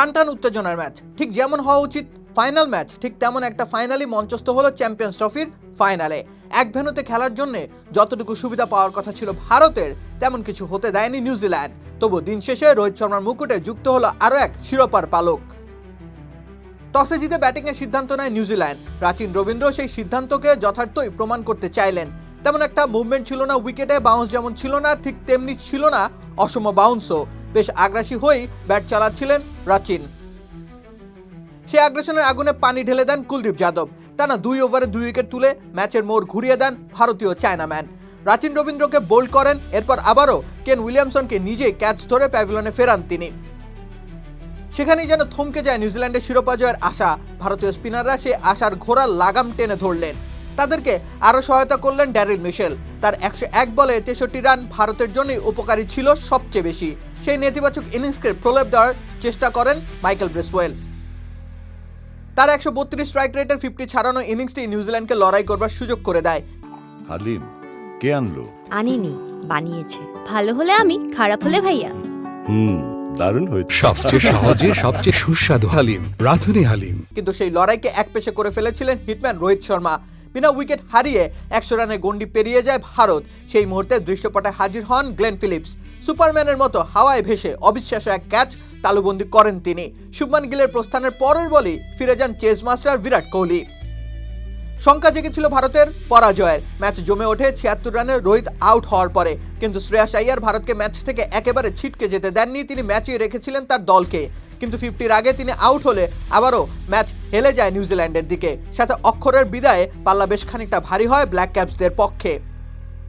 টান টান উত্তেজনার ম্যাচ। ঠিক যেমন হওয়া উচিত ফাইনাল ম্যাচ, ঠিক তেমন একটা ফাইনালি মঞ্চস্থ হলো চ্যাম্পিয়ন্স ট্রফির ফাইনালে। এক ভেন্যুতে খেলার জন্য যতটুকু সুবিধা পাওয়ার কথা ছিল ভারতের, তেমন কিছু হতে দেয়নি নিউজিল্যান্ড। তবু দিন শেষে রোহিত শর্মার মুকুটে যুক্ত হলো আরও এক শিরোপার পালক। টসে জিতে ব্যাটিংয়ের সিদ্ধান্ত নেয় নিউজিল্যান্ড। প্রাচীন রবীন্দ্র সেই সিদ্ধান্তকে যথার্থই প্রমাণ করতে চাইলেন। তেমন একটা মুভমেন্ট ছিল না উইকেটে বাউন্স যেমন ছিল না, ঠিক তেমনি ছিল না অসম বাউন্সও বেশ আগ্রাসী হয়েই ব্যাট চালাচ্ছিলেন প্রাচীন সে আগ্রাসনের আগুনে পানি ঢেলে দেন কুলদীপ যাদব। টানা দুই ওভারে দুই উইকেট তুলে ম্যাচের মোড় ঘুরিয়ে দেন ভারতীয় চায়নাম্যান। প্রাচীন রবীন্দ্রকে বোল্ড করেন, এরপর আবারও কেন উইলিয়ামসনকে নিজেই ক্যাচ ধরে প্যাভিলনে ফেরান তিনি। সেখানেই যেন থমকে যায় নিউজিল্যান্ডের শিরোপা জয়ের আশা। ভারতীয় স্পিনাররা সে আশার ঘোড়ার লাগাম টেনে ধরলেন। তাদেরকে আরও সহায়তা করলেন ড্যারিল মিশেল। তার একশো এক বলে তেষট্টি রান ভারতের জন্যই উপকারী ছিল সবচেয়ে বেশি। সেই নেতিবাচক ইনিংসকে প্রলেপ দেওয়ার চেষ্টা করেন মাইকেল ব্রেসওয়েল। তার একশো বত্রিশ স্ট্রাইক রেটের ফিফটি ছাড়ানো ইনিংসটি নিউজিল্যান্ডকে লড়াই করবার সুযোগ করে দেয়। হালিম কে আনলো? আনিনি বানিয়েছে। ভালো হলে আমি খারাপ হলে ভাইয়া। হুম দারুণ হয়েছে। সবচেয়ে সহজে সবচেয়ে সুস্বাদু হালিম রাধুনি হালিম। কিন্তু সেই লড়াইকে এক পেশে করে ফেলেছিলেন হিটম্যান রোহিত শর্মা। বিনা উইকেট হারিয়ে একশো রানে গন্ডি পেরিয়ে যায় ভারত। সেই মুহূর্তে দৃশ্যপটে হাজির হন গ্লেন ফিলিপস। সুপারম্যানের মতো হাওয়ায় ভেসে অবিশ্বাস্য এক ক্যাচ তালুবন্দি করেন তিনি। শুভমান গিলের প্রস্থানের পরের বলেই ফিরে যান চেস মাস্টার বিরাট কোহলি। শঙ্কা জেগেছিল ভারতের পরাজয়ের। ম্যাচ জমে ওঠে ছিয়াত্তর রানের রোহিত আউট হওয়ার পরে। কিন্তু শ্রেয়াস আইয়ার ভারতকে ম্যাচ থেকে একেবারে ছিটকে যেতে দেননি। তিনি ম্যাচে রেখেছিলেন তার দলকে। কিন্তু ফিফটির আগে তিনি আউট হলে আবারও ম্যাচ হেলে যায় নিউজিল্যান্ডের দিকে। সাথে অক্ষরের বিদায়ে পাল্লা বেশ খানিকটা ভারী হয় ব্ল্যাক ক্যাপসদের পক্ষে।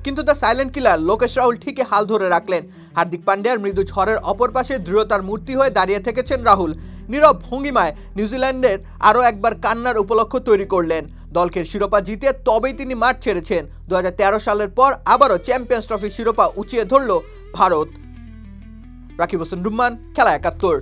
কিন্তু the silent killer Lokesh Rahul ঠিকই হাল ধরে রাখলেন। হার্দিক পান্ডিয়ার মৃদু ঝড়ের অপর পাশে দৃঢ়তার মূর্তি হয়ে দাঁড়িয়ে থেকেছেন রাহুল। নীরব ভঙ্গিমায় নিউজিল্যান্ডের আরও একবার কান্নার উপলক্ষ তৈরি করলেন। দলকে শিরোপা জিতে তবেই তিনি মাঠ ছেড়েছেন। দু হাজার তেরো সালের পর আবারও চ্যাম্পিয়ন্স ট্রফির শিরোপা উঁচিয়ে ধরল ভারত। রাকিব হোসেন রুম্মান, খেলা একাত্তর।